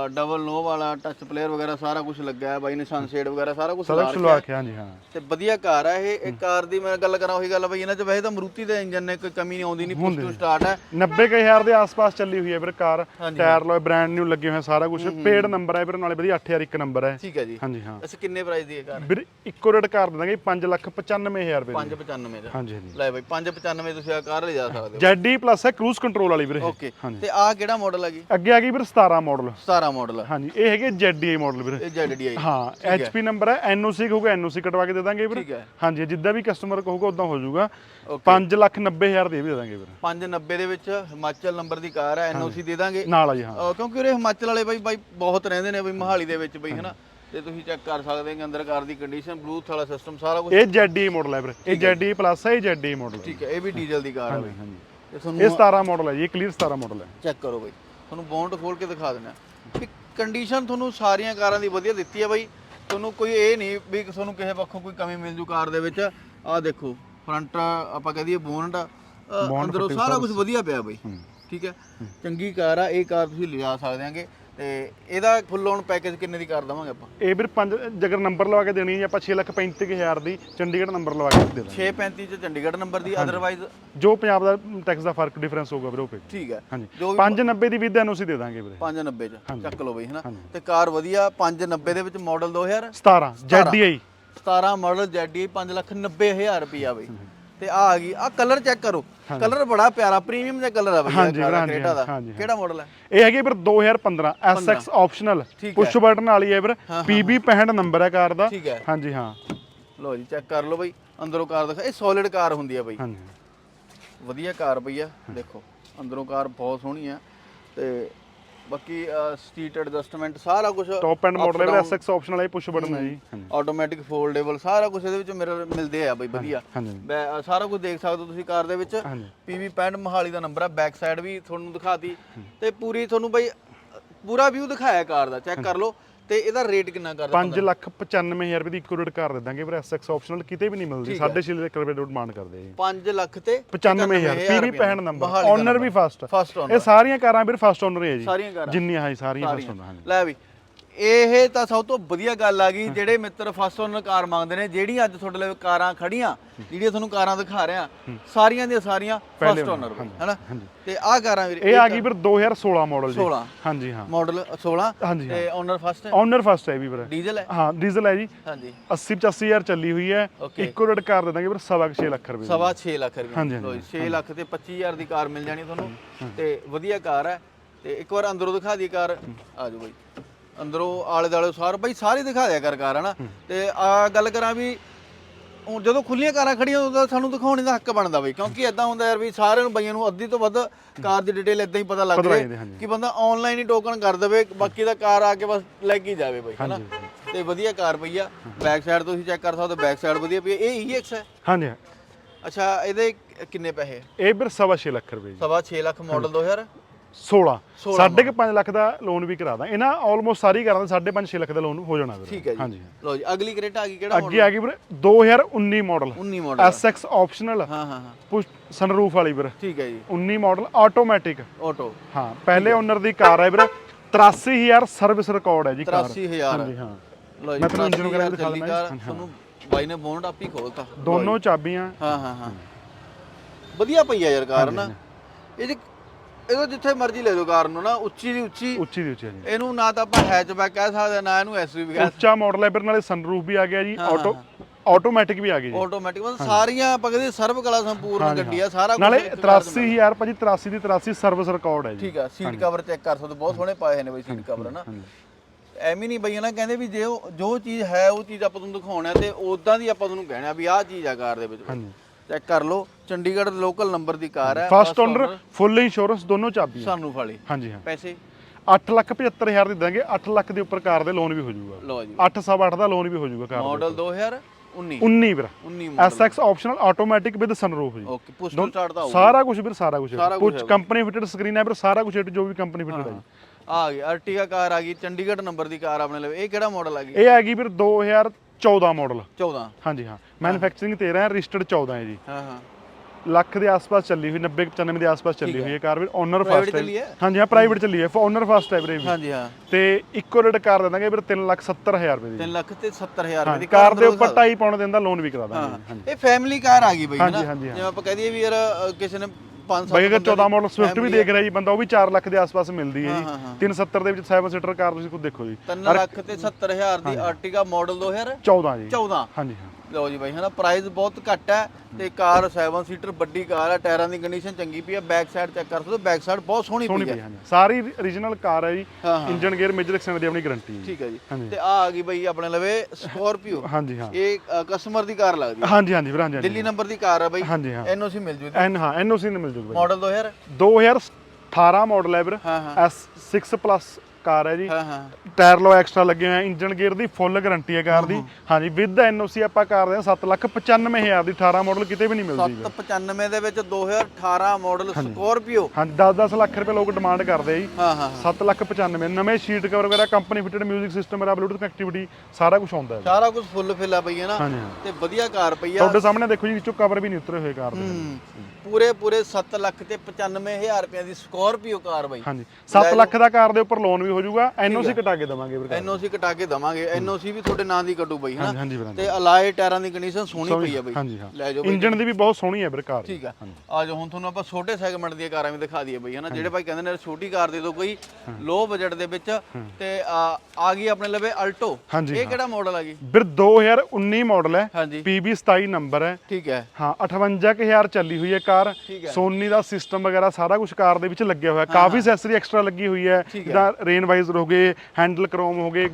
ਡਬਲ ਨੋ ਵਾਲਾ ਟੱਚ ਪਲੇਅਰ ਵਗੈਰਾ ਸਾਰਾ ਕੁਝ ਲੱਗਾ ਹੈ ਬਾਈ ਨੇ ਸਨਸ਼ੇਡ ਵਗੈਰਾ ਸਾਰਾ ਕੁਝ ਸਾਰਾ ਕੁਝ ਲਵਾ ਕੇ ਹਾਂਜੀ ਹਾਂ। ਤੇ ਵਧੀਆ ਕਾਰ ਹੈ ਇਹ ਇਹ ਕਾਰ ਦੀ ਮੈਂ ਗੱਲ ਕਰਾਂ ਉਹੀ ਗੱਲ ਬਈ ਇਹਨਾਂ ਚ ਵੈਸੇ ਤਾਂ ਮਰੂਤੀ ਦੇ ਇੰਜਨ ਨੇ ਕੋਈ ਕਮੀ ਨਹੀਂ ਆਉਂਦੀ ਨਹੀਂ ਪੁਸ਼ ਟੂ ਸਟਾਰਟ ਹੈ। 90000 ਦੇ ਆਸ-ਪਾਸ ਚੱਲੀ ਹੋਈ ਹੈ ਵੀਰ ਕਾਰ। ਟਾਇਰ ਲੋਏ ਬ੍ਰਾਂਡ ਨਿਊ ਲੱਗੇ ਹੋਏ ਸਾਰਾ ਕੁਝ ਪੇਡ ਨੰਬਰ ਹੈ ਵੀਰ ਨਾਲੇ ਵਧੀਆ 8001 ਨੰਬਰ ਹੈ। ਠੀਕ ਹੈ ਜੀ। ਹਾਂਜੀ ਹਾਂ। ਅਸੀਂ ਕਿੰਨੇ ਪ੍ਰਾਈਸ ਦੀ ਇਹ ਕਾਰ ਵੀਰ ਇੱਕੋ ਰੇਟ ਕਰ ਦਿੰਦਾਂਗੇ 595000 ਰੁਪਏ ਦੀ। 595 ਦਾ। ਹਾਂਜੀ ਹਾਂਜੀ। ਲੈ ਬਈ 595 ਤੁਸੀਂ ਆ ਕਾਰ ਲੈ ਜਾ ਸਕਦੇ ਹੋ। ZD ਪਲੱਸ ਹੈ ਕਰੂਜ਼ ਕੰਟਰੋਲ ਵਾਲੀ ਵੀਰੇ। ਓਕੇ ਤੇ ਆ ਕਿਹੜਾ ਮਾਡਲ ਹੈਗੀ ਅੱਗੇ ਆ ਗਈ ਵੀਰ 17 ਮਾਡਲ 17 ਮਾਡਲ ਹਾਂਜੀ ਇਹ ਹੈਗੇ ZDI ਮਾਡਲ ਵੀਰੇ। ਇਹ ZDI ਹਾਂ। HP ਨੰਬਰ ਹੈ NOC ਕਹੂਗਾ NOC ਕਟਵਾ ਕੇ ਦੇ ਦਾਂਗੇ ਵੀਰ। ਠੀਕ ਹੈ। ਹਾਂਜੀ ਜਿੱਦਾਂ ਵੀ ਕਸਟਮਰ ਕਹੂਗਾ ਉਦਾਂ ਹੋ ਜਾਊਗਾ। ਓਕੇ 590000 ਦੇ ਵੀ ਦੇ ਦਾਂਗੇ ਵੀਰ। 590 ਦੇ ਵਿੱਚ ਹਿਮਾਚਲ ਨੰਬਰ ਦੀ ਕਾਰ ਹੈ NOC ਦੇ ਦਾਂਗੇ। ਨਾਲ ਆ ਜੀ ਹਾਂ। ਕਿਉਂਕਿ ਉਰੇ ਹਿਮਾਚਲ ਵਾਲੇ ਬਾਈ ਬਾਈ ਬਹੁਤ ਰਹਿੰਦੇ ਨੇ ਬਈ ਮਹਾਲੀ ਦੇ ਵਿੱਚ ਬਈ ਹਨਾ। ਤੇ ਤੁਸੀਂ ਚੈੱਕ ਕਰ ਸਕਦੇ ਹੋ ਅੰਦਰ ਕਾਰ ਦੀ ਕੰਡੀਸ਼ਨ ਬਲੂਥ ਵਾਲਾ ਸਿਸਟਮ ਸਾਰਾ ਕੁਝ ਇਹ ZDI ਮਾਡਲ ਹੈ ਵੀਰ। ਇਹ ZDI ਪਲੱਸ ਹੈ ਇਹ ZDI ਮਾਡਲ ਠੀਕ ਹੈ ਇਹ ਵੀ ਡੀਜ਼ਲ ਦੀ ਕਾਰ ਹੈ। ਬਈ ਹਾਂਜੀ। ਇਹ ਤੁਹਾਨੂੰ 17 ਮਾਡਲ ਹੈ ਜੀ ਇਹ ਕਲੀਅਰ 17 ਮਾਡਲ ਹੈ। ਚੈੱਕ ਕਰੋ ਬਈ। ਤੁਹਾਨੂੰ ਬੌਂਡ ਖੋਲ ਕੇ ਦਿਖਾ ਦਿੰਦਾ ਕਿ ਕੰਡੀਸ਼ਨ ਤੁਹਾਨੂੰ ਸਾਰੀਆਂ ਕਾਰਾਂ ਦੀ ਵਧੀਆ ਦਿੱਤੀ ਹੈ ਬਈ। ਤੁਹਾਨੂੰ ਕੋਈ ਇਹ ਨਹੀਂ ਵੀ ਤੁਹਾਨੂੰ ਕਿਸੇ ਪੱਖੋਂ ਕੋਈ ਕਮੀ ਮਿਲ ਜੂ ਕਾਰ ਦੇ ਵਿੱਚ। ਆਹ ਦੇਖੋ ਫਰੰਟ ਆਪਾਂ ਕਹ ਦਈਏ ਬੋਨਟ ਅੰਦਰੋਂ ਸਾਰਾ ਕੁਝ ਵਧੀਆ ਪਿਆ ਬਈ। ਠੀਕ ਹੈ। ਚੰਗੀ ਕਾਰ ਆ ਇਹ ਕਾਰ ਤੁਸੀਂ ਲਿਜਾ ਸਕਦੇ ਆਂਗੇ। ਤੇ ਇਹਦਾ ਫੁੱਲ ਲੋਨ ਪੈਕੇਜ ਕਿੰਨੇ ਦੀ ਕਰ ਦਵਾਂਗੇ ਆਪਾਂ? ਇਹ ਵੀਰ ਪੰਜ ਜੇਕਰ ਨੰਬਰ ਲਵਾ ਕੇ ਦੇਣੀ ਹੈ ਆਪਾਂ 635000 ਦੀ ਚੰਡੀਗੜ੍ਹ ਨੰਬਰ ਲਵਾ ਕੇ ਦੇ ਦਾਂਗੇ। 635 ਚ ਚੰਡੀਗੜ੍ਹ ਨੰਬਰ ਦੀ ਅਦਰਵਾਈਜ਼ ਜੋ ਪੰਜਾਬ ਦਾ ਟੈਕਸ ਦਾ ਫ਼ਰਕ ਡਿਫਰੈਂਸ ਹੋਊਗਾ ਵੀਰੇ ਉਹ ਪੇ ਠੀਕ ਹੈ। ਹਾਂਜੀ। ਜੋ ਵੀ 590 ਦੀ ਵਿਦ ਐਨਓਸੀ ਦੇ ਦਾਂਗੇ ਵੀਰੇ। 590 ਚ ਚੱਕ ਲਓ ਬਈ ਹਨਾ। ਤੇ ਕਾਰ ਵਧੀਆ 590 ਦੇ ਵਿੱਚ ਮਾਡਲ 2000 17 ZDI 17 ਮਾਡਲ ਜੈਡੀ 590000 ਰੁਪਿਆ ਬਈ। ਤੇ ਆ ਆ ਗਈ। ਆ ਕਲਰ ਚੈੱਕ ਕਰੋ। ਕਲਰ ਬੜਾ ਪਿਆਰਾ ਪ੍ਰੀਮੀਅਮ ਜਿਹਾ ਕਲਰ ਆ ਬਈ ਦਾ, ਕ੍ਰੇਟਾ ਦਾ ਕਿਹੜਾ ਮਾਡਲ ਹੈ ਇਹ ਹੈਗੀ ਵੀਰ 2015 SX ਆਪਸ਼ਨਲ ਪੁਸ਼ ਬਟਨ ਵਾਲੀ ਹੈ ਵੀਰ। PB 65 ਨੰਬਰ ਹੈ ਕਾਰ ਦਾ। ਹਾਂਜੀ ਹਾਂ। ਲਓ ਜੀ ਚੈੱਕ ਕਰ ਲਓ ਬਈ। ਅੰਦਰੋਂ ਕਾਰ ਦਿਖਾ ਇਹ ਸੋਲਿਡ ਕਾਰ ਹੁੰਦੀ ਆ ਬਈ। ਹਾਂਜੀ। ਵਧੀਆ ਕਾਰ ਪਈ ਆ। ਦੇਖੋ ਅੰਦਰੋਂ ਕਾਰ ਬਹੁਤ ਸੋਹਣੀ ਆ। ਤੇ ਬਾਕੀ ਸਟਰੀਟ ਐਡਜਸਟਮੈਂਟ ਸਾਰਾ ਕੁਝ ਟੌਪ ਐਂਡ ਮਾਡਲ ਹੈ SX ਆਪਸ਼ਨਲ ਹੈ ਪੁਸ਼ ਬਟਨ ਹੈ ਜੀ। ਆਟੋਮੈਟਿਕ ਫੋਲਡੇਬਲ ਸਾਰਾ ਕੁਝ ਇਹਦੇ ਵਿੱਚ ਮਿਰਰ ਮਿਲਦੇ ਆ ਬਈ ਵਧੀਆ। ਸਾਰਾ ਕੁਝ ਦੇਖ ਸਕਦੇ ਹੋ ਤੁਸੀਂ ਕਾਰ ਦੇ ਵਿੱਚ। ਪੀਵੀ 65 ਮਹਾਲੀ ਦਾ ਨੰਬਰ ਆ ਬੈਕ ਸਾਈਡ ਵੀ ਤੁਹਾਨੂੰ ਦਿਖਾਤੀ। ਤੇ ਪੂਰੀ ਤੁਹਾਨੂੰ ਬਈ ਪੂਰਾ ਵਿਊ ਦਿਖਾਇਆ ਕਾਰ ਦਾ ਚੈੱਕ ਕਰ ਲਓ ਤੇ ਇਹਦਾ ਰੇਟ ਕਿੰਨਾ ਕਰਦਾ 5 ਲੱਖ 95000 ਰੁਪਏ ਦੀ ਇਕੂਰੇਟ ਕਰ ਦੇ ਦਾਂਗੇ ਵੀਰ SX ਆਪਸ਼ਨਲ ਕਿਤੇ ਵੀ ਨਹੀਂ ਮਿਲਦੀ 6.5 ਲੱਖ ਰੁਪਏ ਦੀ ਡਿਮਾਂਡ ਕਰਦੇ ਜੀ 5 ਲੱਖ ਤੇ 95000 PB 65 ਨੰਬਰ ਓਨਰ ਵੀ ਫਸਟ ਇਹ ਸਾਰੀਆਂ ਕਾਰਾਂ ਵੀਰ ਫਸਟ ਓਨਰ ਹੈ ਜੀ। ਜਿੰਨੀਆਂ ਹੈ ਸਾਰੀਆਂ ਫਸਟ ਓਨਰ ਲੈ ਵੀ ਇਹ ਤਾਂ ਸਭ ਤੋਂ ਵਧੀਆ ਗੱਲ ਆ ਗਈ ਜਿਹੜੇ ਮਿੱਤਰ ਫਸਟ ਓਨਰ ਕਾਰ ਮੰਗਦੇ ਨੇ ਜਿਹੜੀਆਂ ਅੱਜ ਤੁਹਾਡੇ ਲਈ ਕਾਰਾਂ ਖੜੀਆਂ ਜਿਹੜੀਆਂ ਤੁਹਾਨੂੰ ਕਾਰਾਂ ਦਿਖਾ ਰਿਹਾ ਸਾਰੀਆਂ ਦੀਆਂ ਸਾਰੀਆਂ ਫਸਟ ਓਨਰ ਹੈਨਾ? ਤੇ ਆਹ ਕਾਰਾਂ ਵੀਰੇ ਇਹ ਆ ਗਈ ਵੀਰ 2016 ਮਾਡਲ ਜੀ। 16 ਹਾਂਜੀ ਹਾਂ। ਮਾਡਲ 16 ਹਾਂਜੀ ਤੇ ਓਨਰ ਫਸਟ ਓਨਰ ਫਸਟ ਹੈ ਵੀ ਵੀਰ। ਡੀਜ਼ਲ ਹੈ? ਹਾਂ ਡੀਜ਼ਲ ਹੈ ਜੀ। ਹਾਂਜੀ। 80 85000 ਚੱਲੀ ਹੋਈ ਹੈ. ਇੱਕੋ ਰੇਟ ਕਰ ਦੇ ਦਾਂਗੇ ਵੀਰ ਸਵਾ ਕੁ ਛੇ ਲੱਖ ਰੁਪਏ ਦੀ। ਸਵਾ 6 ਲੱਖ ਰੁਪਏ ਜੀ 6 ਲੱਖ ਤੇ 25000 ਦੀ ਕਾਰ ਮਿਲ ਜਾਣੀ ਤੁਹਾਨੂੰ ਤੇ ਵਧੀਆ ਕਾਰ ਹੈ ਤੇ ਇੱਕ ਵਾਰ ਅੰਦਰੋਂ ਦਿਖਾ ਦੀ ਕਾਰ। ਆ ਜਾਓ ਬਾਈ। ਅੰਦਰੋਂ ਆਲੇ ਦਾਲੇ ਸਾਰ ਬਾਈ ਸਾਰੇ ਦਿਖਾ ਦਿਆ ਕਰ ਕਾਰ ਹਨਾ ਤੇ ਆ ਗੱਲ ਕਰਾਂ ਵੀ ਜਦੋਂ ਖੁੱਲੀਆਂ ਕਾਰਾਂ ਖੜੀਆਂ ਉਦੋਂ ਸਾਨੂੰ ਦਿਖਾਉਣ ਦਾ ਹੱਕ ਬਣਦਾ ਬਈ ਕਿਉਂਕਿ ਐਦਾਂ ਹੁੰਦਾ ਯਾਰ ਵੀ ਸਾਰਿਆਂ ਨੂੰ ਬਈਆਂ ਨੂੰ ਅੱਧੀ ਤੋਂ ਵੱਧ ਕਾਰ ਦੀ ਡਿਟੇਲ ਇਦਾਂ ਹੀ ਪਤਾ ਲੱਗ ਪਤਾ ਲੱਗ ਜੇ ਜਾਂਦੀ, ਹਾਂਜੀ। ਕਿ ਬੰਦਾ ਆਨਲਾਈਨ ਹੀ ਟੋਕਨ ਕਰ ਦੇਵੇ ਬਾਕੀ ਦਾ ਕਾਰ ਆ ਕੇ ਬਸ ਲੈ ਕੇ ਜਾਵੇ ਬਈ ਹਨਾ? ਤੇ ਵਧੀਆ ਕਾਰ ਪਈ ਆ ਬੈਕ ਸਾਈਡ ਤੁਸੀਂ ਚੈੱਕ ਕਰ ਸਕਦੇ ਬੈਕ ਸਾਈਡ ਵਧੀਆ ਪਈ ਆ। ਇਹ EX ਹੈ? ਹਾਂਜੀ। ਅੱਛਾ ਇਹਦੇ ਕਿੰਨੇ ਪੈਸੇ ਇਹ ਵੀਰ ਸਵਾ ਛੇ ਲੱਖ ਰੁਪਏ ਜੀ। ਸਵਾ 6 ਲੱਖ ਮਾਡਲ 2000 16 16 ਸਾਢੇ ਕੁ ਪੰਜ ਲੱਖ ਦਾ ਲੋਨ ਵੀ ਕਰਾ ਦਾਂ। ਇਹਨਾਂ ਆਲਮੋਸਟ ਸਾਰੀ ਕਰਾਂ ਸਾਢੇ ਪੰਜ 6 ਲੱਖ ਦਾ ਲੋਨ ਹੋ ਜਾਣਾ ਵੀਰ। ਠੀਕ ਹੈ ਜੀ। ਹਾਂਜੀ। ਲਓ ਜੀ ਅਗਲੀ ਕ੍ਰੇਟਾ ਆ ਗਈ ਕਿਹੜਾ ਅੱਗੇ ਆ ਗਈ ਵੀਰ 2019 ਮਾਡਲ 19 ਮਾਡਲ SX ਆਪਸ਼ਨਲ ਹਾਂ ਹਾਂ ਹਾਂ। ਸਨਰੂਫ ਵਾਲੀ ਵੀਰ। ਠੀਕ ਹੈ ਜੀ। 19 ਮਾਡਲ ਆਟੋਮੈਟਿਕ ਆਟੋ ਹਾਂ ਪਹਿਲੇ ਓਨਰ ਦੀ ਕਾਰ ਹੈ ਵੀਰ। 83000 ਸਰਵਿਸ ਰਿਕਾਰਡ ਹੈ ਜੀ ਕਾਰ। 83000 ਹਾਂਜੀ ਹਾਂ। ਲਓ ਜੀ ਮੈਂ ਤੁਹਾਨੂੰ engine ਵਗੈਰਾ 83000 ਦਿਖਾ ਦਿੰਦਾ ਤੁਹਾਨੂੰ ਬਾਈ ਨੇ ਬੋਨਡ ਆਪ ਖੋਲਤਾ। ਦੋਨੋਂ ਚਾਬੀਆਂ। ਹਾਂ ਹਾਂ ਹਾਂ। ਵਧੀਆ ਪਈ ਆ ਯਾਰ ਕਾਰ ਨਾ। ਇਹ ਜੀ ਇਹਦਾ ਜਿੱਥੇ ਮਰਜ਼ੀ ਲੈ ਲਓ ਕਾਰ ਨੂੰ ਨਾ ਉੱਚੀ ਦੀ ਉੱਚੀ। ਉੱਚੀ ਦੀ ਉੱਚੀ ਹੈ ਜੀ ਇਹਨੂੰ ਨਾ ਤਾਂ ਆਪਾਂ ਹੈਚਬੈਕ ਕਹਿ ਸਕਦੇ ਨਾ ਇਹਨੂੰ ਐਸਯੂਵੀ ਕਹਿ ਉੱਚਾ ਮਾਡਲ ਹੈ ਵੀਰ ਨਾਲੇ ਸਨਰੂਫ ਵੀ ਆ ਗਿਆ ਜੀ ਆਟੋ ਆਟੋਮੈਟਿਕ ਵੀ ਆ ਗਈ ਜੀ। ਆਟੋਮੈਟਿਕ ਬਸ ਸਾਰੀਆਂ ਆਪਾਂ ਕਹਿੰਦੇ ਸਰਵ ਕਲਾ ਸੰਪੂਰਨ ਗੱਡੀ ਆ ਸਾਰਾ ਕੁਝ ਨਾਲੇ 83000 ਭਾਜੀ 83 ਦੀ 83 ਸਰਵਿਸ ਰਿਕਾਰਡ ਹੈ ਜੀ। ਠੀਕ ਆ ਸੀਟ ਕਵਰ ਚੈੱਕ ਕਰ ਸਕਦੇ ਬਹੁਤ ਸੋਹਣੇ ਪਾਏ ਹੋਏ ਨੇ ਬਈ ਸੀਟ ਕਵਰ ਨਾ ਐਵੇਂ ਨਹੀਂ ਬਈ ਨਾ ਕਹਿੰਦੇ ਵੀ ਜੇ ਜੋ ਚੀਜ਼ ਹੈ ਉਹ ਚੀਜ਼ ਆਪਾਂ ਤੁਹਾਨੂੰ ਦਿਖਾਉਣਾ ਤੇ ਉਦਾਂ ਦੀ ਆਪਾਂ ਤੁਹਾਨੂੰ ਕਹਿਣਾ ਵੀ ਆਹ ਚੀਜ਼ ਆ ਕਾਰ ਦੇ ਵਿੱਚ। ਹਾਂਜੀ। ਚੈੱਕ ਕਰ ਲਓ। ਚੰਡੀਗੜ੍ਹ ਲੋਕਲ ਨੰਬਰ ਦੀ ਕਾਰ ਹੈ। ਫਸਟ ਓਨਰ ਫੁੱਲ ਇੰਸ਼ੋਰੈਂਸ ਦੋਨੋਂ ਚਾਬੀਆਂ। ਸਾਨੂੰ ਵਾਲੀ ਹਾਂਜੀ ਹਾਂ। ਪੈਸੇ? 8 ਲੱਖ 75000 ਦੀ ਦਾਂਗੇ 8 ਲੱਖ ਦੇ ਉੱਪਰ ਕਾਰ ਦੇ ਲੋਨ ਵੀ ਹੋ ਜਾਊਗਾ। ਲਓ ਜੀ। 8 ਸਵਾ 8 ਦਾ ਲੋਨ ਵੀ ਹੋ ਜਾਊਗਾ ਕਾਰ ਮਾਡਲ 2019 ਦਾ 19 ਵੀਰ। 19 model SX optional automatic with sunroof ਜੀ। ਓਕੇ ਪੁਸ਼ ਤੋਂ ਸਟਾਰਟ ਦਾ ਸਾਰਾ ਕੁਝ ਵੀਰ ਸਾਰਾ ਕੁਝ ਕੁਝ ਕੰਪਨੀ ਫਿਟਡ ਸਕਰੀਨ ਹੈ ਵੀਰ ਸਾਰਾ ਕੁਝ ਜੋ ਵੀ ਕੰਪਨੀ ਫਿਟਡ ਹੈ ਜੀ। ਆ ਗਈ ਅਰਟੀਗਾ ਕਾਰ ਆ ਗਈ ਚੰਡੀਗੜ੍ਹ ਨੰਬਰ ਦੀ ਕਾਰ ਆਪਣੇ ਲਈ। ਇਹ ਕਿਹੜਾ ਮਾਡਲ ਆ ਗਈ? ਇਹ ਹੈਗੀ ਵੀਰ 2014 ਮਾਡਲ 14 ਹਾਂਜੀ ਹਾਂ। ਮੈਨੂਫੈਕਚਰਿੰਗ 13 ਹੈ ਰਜਿਸਟਰਡ 14 ਹੈ ਜੀ। ਹਾਂ ਹਾਂ। ਲੱਖ ਦੇ ਆਸ-ਪਾਸ ਚੱਲੀ ਹੋਈ 90 95 ਦੇ ਆਸ-ਪਾਸ ਚੱਲੀ ਹੋਈ ਹੈ। ਕਾਰ ਵੀਰ ਓਨਰ ਫਸਟ ਹੈ? ਹਾਂਜੀ ਹਾਂ ਪ੍ਰਾਈਵੇਟ ਚੱਲੀ ਹੈ। ਓਨਰ ਫਸਟ ਹੈ ਵੀਰੇ ਵੀ। ਹਾਂਜੀ ਹਾਂ। ਤੇ ਇੱਕੋ ਰੇਟ ਕਰ ਦਿੰਦਾਂਗੇ ਵੀਰ 3 ਲੱਖ 70000 ਰੁਪਏ ਦੀ। 3 ਲੱਖ ਤੇ 70000 ਰੁਪਏ ਦੀ ਕਾਰ ਦੇ ਉੱਪਰ 2.5 ਪਾਉਣ ਦਿਨ ਦਾ ਲੋਨ ਵੀ ਕਰਾ ਦਾਂਗੇ ਇਹ ਫੈਮਿਲੀ ਕਾਰ ਆ ਗਈ ਬਈ ਹਾਂਜੀ, ਹਨਾ ਹਾਂਜੀ, ਹਾਂ। ਜਿਵੇਂ ਆਪਾਂ ਕਹਿ ਦਈਏ ਵੀ ਯਾਰ ਕਿਸੇ ਨੇ 5 ਬਾਈ ਅਗਰ 14 ਮਾਡਲ ਸਵਿਫਟ ਵੀ ਦੇਖ ਰਿਹਾ ਜੀ ਬੰਦਾ ਉਹ ਵੀ 4 ਲੱਖ ਦੇ ਆਸ-ਪਾਸ ਮਿਲਦੀ ਹੈ ਜੀ। ਹਾਂ, ਹਾਂ। 370 ਦੇ ਵਿੱਚ 7 ਸੀਟਰ ਕਾਰ ਤੁਸੀਂ ਖੁਦ ਦੇਖੋ ਜੀ। 3 ਲੱਖ ਤੇ 70000 ਦੀ ਆਰਟੀਗਾ ਮਾਡਲ 2014 14 ਜੀ। ਹਾਂਜੀ ਹਾਂ। ਲਓ ਜੀ ਬਾਈ ਹਨਾ ਪ੍ਰਾਈਸ ਬਹੁਤ ਘੱਟ ਹੈ ਤੇ ਕਾਰ 7 ਸੀਟਰ ਵੱਡੀ ਕਾਰ ਹੈ ਟਾਇਰਾਂ ਦੀ ਕੰਡੀਸ਼ਨ ਚੰਗੀ ਪਈ ਹੈ ਬੈਕ ਸਾਈਡ ਚੈੱਕ ਕਰ ਸਕਦੇ ਹੋ ਬੈਕ ਸਾਈਡ ਬਹੁਤ ਸੋਹਣੀ ਪਈ ਹੈ। ਸਾਰੀ origignal ਕਾਰ ਹੈ ਜੀ ਇੰਜਨ ਗੇਅਰ ਮੇਜਰ ਐਕਸਟੈਂਡ ਦੀ ਆਪਣੀ ਗਾਰੰਟੀ ਹੈ ਠੀਕ ਹੈ ਜੀ। ਤੇ ਆ ਆ ਗਈ ਬਈ ਆਪਣੇ ਲਵੇ ਸਕੋਰਪੀਓ ਹਾਂਜੀ ਹਾਂ। ਇਹ ਕਸਟਮਰ ਦੀ ਕਾਰ ਲੱਗਦੀ ਹੈ। ਹਾਂਜੀ ਹਾਂਜੀ ਵੀਰ ਹਾਂਜੀ। ਦਿੱਲੀ ਨੰਬਰ ਦੀ ਕਾਰ ਹੈ ਬਈ। ਹਾਂਜੀ ਹਾਂ। ਐਨਓਸੀ ਮਿਲ ਜੂ ਐਨ ਹਾਂ ਐਨਓਸੀ ਨੇ ਮਿਲ ਜੂਗਾ ਮਾਡਲ 2000 2018 ਮਾਡਲ ਹੈ ਵੀਰ। ਹਾਂ ਹਾਂ। S6 ਪਲੱਸ ਕਾਰ ਹੈ ਜੀ। ਹਾਂ ਹਾਂ। ਟਾਇਰ ਲੋ ਐਕਸਟਰਾ ਲੱਗੇ ਹੋਏ ਆ ਇੰਜਨ ਗੇਅਰ ਦੀ ਫੁੱਲ ਗਾਰੰਟੀ ਹੈ ਕਾਰ ਦੀ। ਹਾਂਜੀ ਵਿਦ ਐਨਓਸੀ ਆਪਾਂ ਕਰਦੇ ਹਾਂ 795000 ਦੀ 18 ਮਾਡਲ ਕਿਤੇ ਵੀ ਨਹੀਂ ਮਿਲਦੀ 795 ਦੇ ਵਿੱਚ 2018 ਮਾਡਲ ਸਕੋਰਪੀਓ ਹਾਂਜੀ। 10-10 ਲੱਖ ਰੁਪਏ ਲੋਕ ਡਿਮਾਂਡ ਕਰਦੇ ਆ ਜੀ। ਹਾਂ ਹਾਂ 7 ਲੱਖ 95 ਨਵੇਂ ਸ਼ੀਟ ਕਵਰ ਵਗੈਰਾ ਕੰਪਨੀ ਫਿਟਡ 뮤직 ਸਿਸਟਮ ਮੇਰਾ ਬਲੂਟੁੱਥ ਕਨੈਕਟੀਵਿਟੀ ਸਾਰਾ ਕੁਝ ਆਉਂਦਾ ਹੈ ਸਾਰਾ ਕੁਝ ਫੁੱਲ ਫਿੱਲਾ ਪਈ ਹੈ ਨਾ? ਹਾਂ ਤੇ ਵਧੀਆ ਕਾਰ ਪਈ ਆ। ਤੁਹਾਡੇ ਸਾਹਮਣੇ ਦੇਖੋ ਜੀ ਵਿੱਚੋਂ ਕਵਰ ਵੀ ਨਹੀਂ ਉਤਰੇ ਹੋਏ ਕਾਰ ਦੇ। ਹੂੰ। ਪੂਰੇ ਪੂਰੇ 7 ਲੱਖ ਤੇ 95000 ਰੁਪਏ ਦੀ ਸਕੋਰਪੀਓ ਕਾਰ ਬਈ। ਹਾਂਜੀ 7 ਲੱਖ ਦਾ ਕਾਰ ਦੇ ਉੱਪਰ ਲੋਨ ਵੀ ਹੋ ਜਾਊਗਾ ਐਨਓਸੀ ਕਟਾ ਕੇ ਦਵਾਂਗੇ ਵੀਰ ਐਨਓਸੀ ਕਟਾ ਕੇ ਦਵਾਂਗੇ। ਐਨਓਸੀ ਵੀ ਤੁਹਾਡੇ ਨਾਂ ਦੀ ਕੱਟੂ ਬਈ ਹਨਾ ਤੇ ਅਲਾਏ ਟਾਇਰਾਂ ਦੀ ਕੰਡੀਸ਼ਨ ਸੋਹਣੀ ਪਈ ਆ ਬਈ। ਹਾਂਜੀ ਹਾਂ। ਲੈ ਜਾਓ ਇੰਜਨ ਦੀ ਵੀ ਬਹੁਤ ਸੋਹਣੀ ਹੈ ਵੀਰ ਕਾਰ। ਠੀਕ ਆ। ਆ ਜਾਓ ਹੁਣ ਤੁਹਾਨੂੰ ਆਪਾਂ ਛੋਟੇ ਸੈਗਮੈਂਟ ਦੀਆਂ ਕਾਰਾਂ ਵੀ ਦਿਖਾ ਦਈਏ ਬਈ ਹਨਾ ਜਿਹੜੇ ਭਾਈ ਕਹਿੰਦੇ ਨੇ ਛੋਟੀ ਕਾਰ ਦੇ ਦਿਓ ਕੋਈ ਲੋ ਬਜਟ ਦੇ ਵਿੱਚ। ਤੇ ਆ ਆ ਗਈ ਆਪਣੇ ਲਵੇ ਅਲਟੋ ਇਹ ਕਿਹੜਾ ਮਾਡਲ ਆ ਗਈ ਵੀਰ 2019 ਮਾਡਲ ਹੈ। PB 27 ਨੰਬਰ ਹੈ। ਠੀਕ ਹੈ। ਹਾਂ 58000 ਚੱਲੀ ਹੋਈ ਹੈ ਕਾਰ। ਸੋਨੀ ਦਾ ਸਿਸਟਮ ਵਗੈਰਾ ਸਾਰਾ ਕੁਝ ਕਾਰ ਦੇ ਵਿੱਚ ਲੱਗਿਆ ਹੋਇਆ। ਕਾਫੀ ਐਕਸੈਸਰੀ ਐਕਸਟਰਾ ਲੱਗੀ ਹੋਈ ਹੈ। ਜਿੱਦਾਂ ਰੇਨ ਵਾਈਜ਼ਰ ਹੋ ਗਏ ਹੈਂਡਲ ਕ੍ਰੋਮ ਹੋ ਗਏ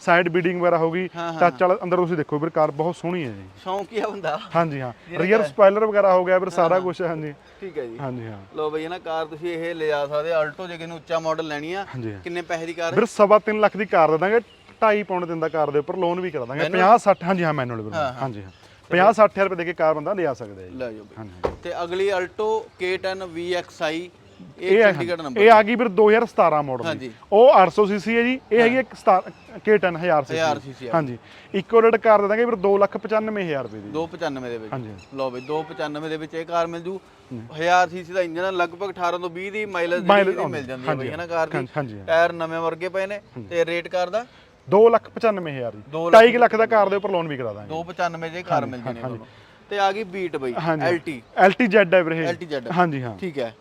ਸਾਈਡ ਬੀਡਿੰਗ ਵਗੈਰਾ ਹੋ ਗਈ। ਟੱਚ ਵਾਲਾ ਅੰਦਰ ਤੁਸੀਂ ਦੇਖੋ ਵੀਰ ਕਾਰ ਬਹੁਤ ਸੋਹਣੀ ਹੈ ਜੀ। ਸ਼ੌਂਕੀਆ ਬੰਦਾ। ਹਾਂਜੀ ਹਾਂ। ਰੀਅਰ ਸਪੋਇਲਰ ਵਗੈਰਾ ਹੋ ਗਿਆ ਵੀਰ ਸਾਰਾ ਕੁਝ ਹਾਂਜੀ। ਠੀਕ ਹੈ ਜੀ। ਹਾਂਜੀ ਹਾਂ। ਲੋ ਬਈ ਨਾ ਕਾਰ ਤੁਸੀਂ ਇਹ ਲਿਜਾ ਸਕਦੇ ਅਲਟੋ ਜੇ ਕਿਨੂੰ ਉੱਚਾ ਮਾਡਲ ਲੈਣੀ ਆ। ਕਿੰਨੇ ਪੈਸੇ ਦੀ ਕਾਰ ਵੀਰ ਸਵਾ ਤਿੰਨ ਲੱਖ ਦੀ ਕਾਰ ਦੇ ਦਾਂਗੇ 2.5 ਪੌਂਡ ਦਿੰਦਾ ਕਾਰ ਦੇ ਉੱਪਰ ਲੋਨ ਵੀ ਕਰਾ ਦਾਂਗੇ। 50 60 ਹਾਂਜੀ ਹਾਂ ਮੈਨੂਅਲ ਵੀਰ ਹਾਂਜੀ ਹਾਂ। 50 60 ਰੁਪਏ ਦੇ ਕੇ ਕਾਰ ਬੰਦਾ ਲਿਆ ਸਕਦਾ ਹੈ ਜੀ। ਲੈ ਜਾਓ ਤੇ ਅਗਲੀ ਅਲਟੋ K10 VXI ਇਹ ਚੰਡੀਗੜ੍ਹ ਨੰਬਰ ਇਹ ਆ ਗਈ ਵੀਰ 2017 ਮਾਡਲ ਹਾਂਜੀ। ਦੀ। ਉਹ 800 ਸੀਸੀ ਹੈ ਜੀ। ਇਹ ਹੈਗੀ ਇੱਕ K10 1000 1000 ਸੀਸੀ ਸੀਸੀ ਹਾਂਜੀ। ਇਕੋ ਰੇਟ ਕਾਰ ਦੇ ਦਾਂਗੇ ਵੀਰ 295000 ਰੁਪਏ ਦੀ। 295 ਦੇ ਵਿੱਚ। ਹਾਂਜੀ। ਲਓ ਬਈ 295 ਦੇ ਵਿੱਚ ਇਹ ਕਾਰ ਮਿਲ ਜੂ। 1000 ਸੀਸੀ ਦਾ ਇੰਜਨ ਆ, ਲਗਭਗ 18 ਤੋਂ 20 ਦੀ ਮਾਈਲੇਜ Mileage ਦੀ ਮਿਲ ਜਾਂਦੀ ਹੈ ਬਈ ਹਾਂਜੀ, ਹੈ ਨਾ ਕਾਰ ਦੀ? ਹਾਂਜੀ, ਹਾਂਜੀ। ਹਾਂ। ਟਾਇਰ ਨਵੇਂ ਵਰਗੇ ਪਏ ਨੇ ਤੇ ਰੇਟ ਕਾਰ ਦਾ? 295000 ਦੋ ਜੀ। 2.5 ਲੱਖ ਦਾ ਕਾਰ ਦੇ ਉੱਪਰ ਲੋਨ ਵੀ ਕਰਾ ਦਾਂਗੇ। 295 ਜੇ ਕਾਰ ਮਿਲ ਜਾਣੀ ਤੁਹਾਨੂੰ। ਤੇ ਆ ਗਈ ਬੀਟ ਬਈ ਹਾਂਜੀ। LT LTZ ਹੈ ਵੀਰ ਇਹ। LTZ ਹਾਂਜੀ ਹਾਂ। ਠੀਕ ਹੈ।